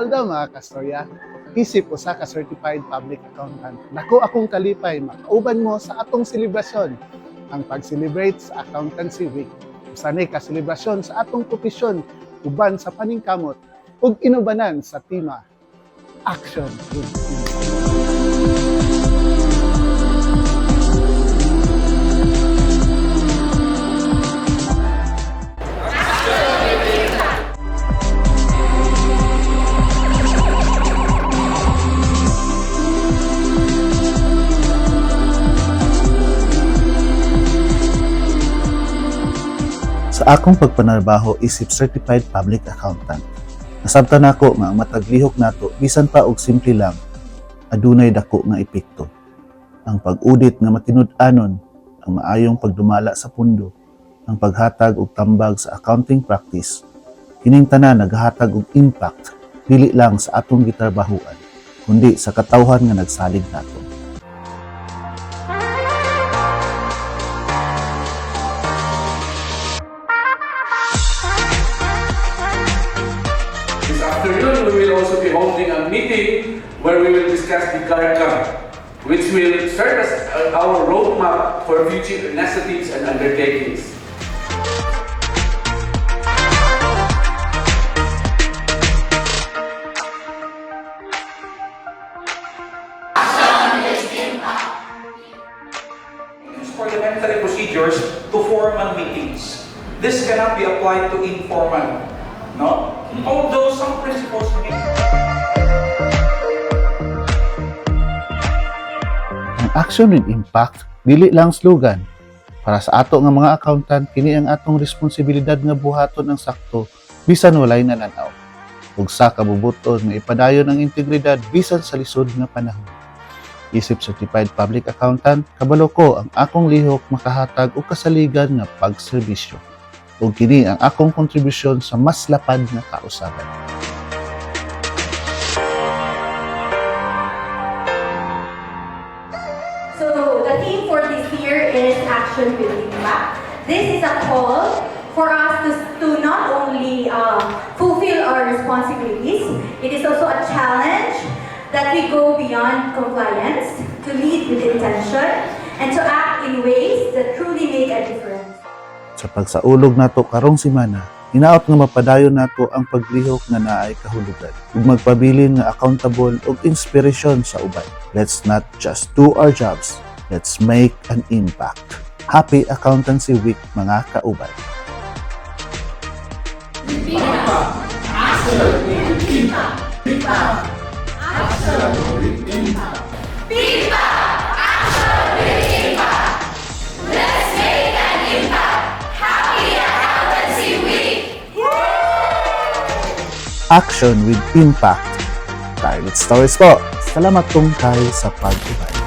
Alda mga kastorya, isip usa ka certified public accountant. Nako akong kalipay makauban mo sa atong selebrasyon ang pag-celebrate sa Accountancy Week. Usanay ka selebrasyon sa atong profesyon uban sa paningkamot ug inubanan sa tema Action with. Akong pagpanarbaho isip certified public accountant. Nasabtan nako nga ang mataglihok nato bisan pa og simple lang adunay dako nga epekto. Ang pag-udit nga matinud-anon, ang maayong pagdumala sa pundo, ang paghatag og tambag sa accounting practice, kining tanan naghatag og impact dili lang sa atong gitrabahuan, kundi sa katawhan nga nagsalig nato. Afternoon, we will also be holding a meeting where we will discuss the curriculum, which will serve as uh, our roadmap for future initiatives and undertakings. parliamentary procedures to formal meetings. This cannot be applied to informal. No? Although some principles may Ang action with impact dili lang slogan. Para sa ato nga mga accountant kini ang atong responsibilidad nga buhaton ang sakto bisan walay nananaw. Ug sa kabubuton nga ipadayon ang integridad bisan sa lisod nga panahon. Isip certified public accountant, kabalo ko ang akong lihok makahatag og kasaligan nga pagserbisyo. Ug kini ang akong kontribusyon sa mas lapad nga kausaban. So the theme for this year is Action with Impact. This is a call for us to, to not only uh, fulfill our responsibilities, it is also a challenge that we go beyond compliance, to lead with intention, and to act in ways that truly make a difference. Sa pagsaulog nato karong semana hinaot nga mapadayon nato ang paglihok nga naay kahulugan. Ug magpabilin nga accountable ug inspirasyon sa uban let's not just do our jobs let's make an impact. Happy accountancy week mga kauban action with impact. Target stories po salamat tungkay sa pag-ubay